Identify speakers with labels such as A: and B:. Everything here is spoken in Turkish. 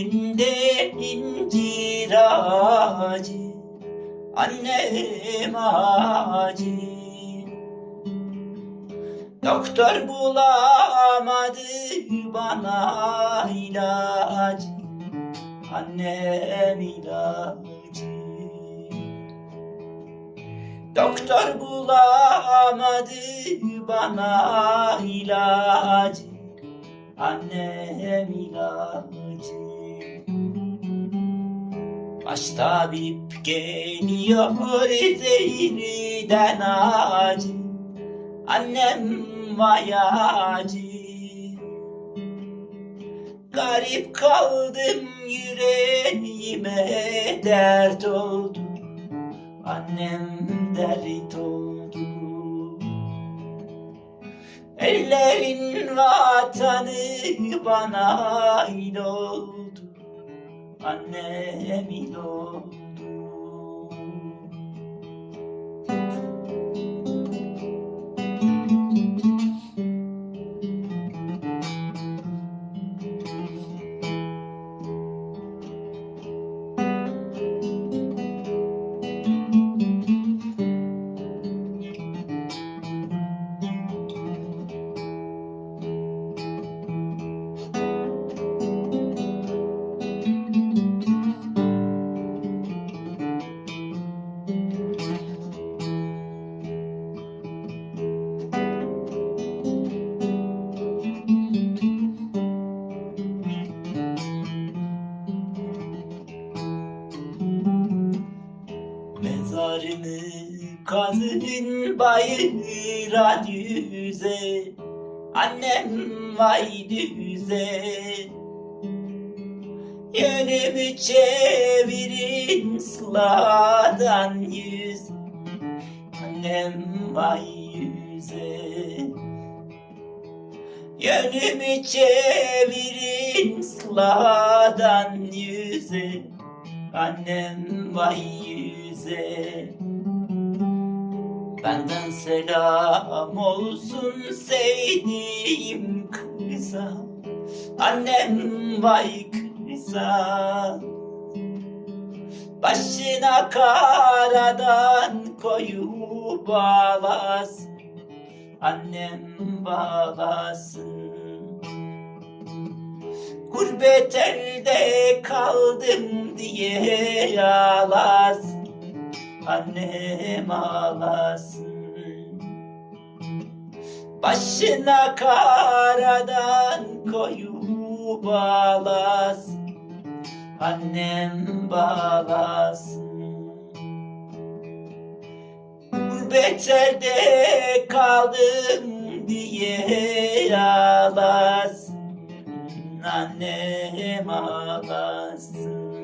A: Yüzünde incir ağacı Annem acı Doktor bulamadı bana ilacı Annem ilacı. Doktor bulamadı bana ilacı Annem ilacı. Baş tabip geliyor zehriden acı Annem vay acı Garip kaldım yüreğime dert oldu. Annem dert oldu. Ellerin vatanı bana ait oldu Annem il oldu Mezarımı kazın bayıra düze Annem vay düze. Yönümü çevirin sıladan yüz Annem vay yüze. Yönümü çevirin sıladan yüze Annem vay yüze Benden selam olsun sevdiğim kıza. Annem vay kıza. Başına karadan koyu bağlasın Annem bağlasın. Gurbet elde kaldım diye ağlasın Annem ağlasın. Başına karadan koyu bağlasın Annem bağlasın. Gurbet elde kaldım diye ağlasın. Annem ağlasın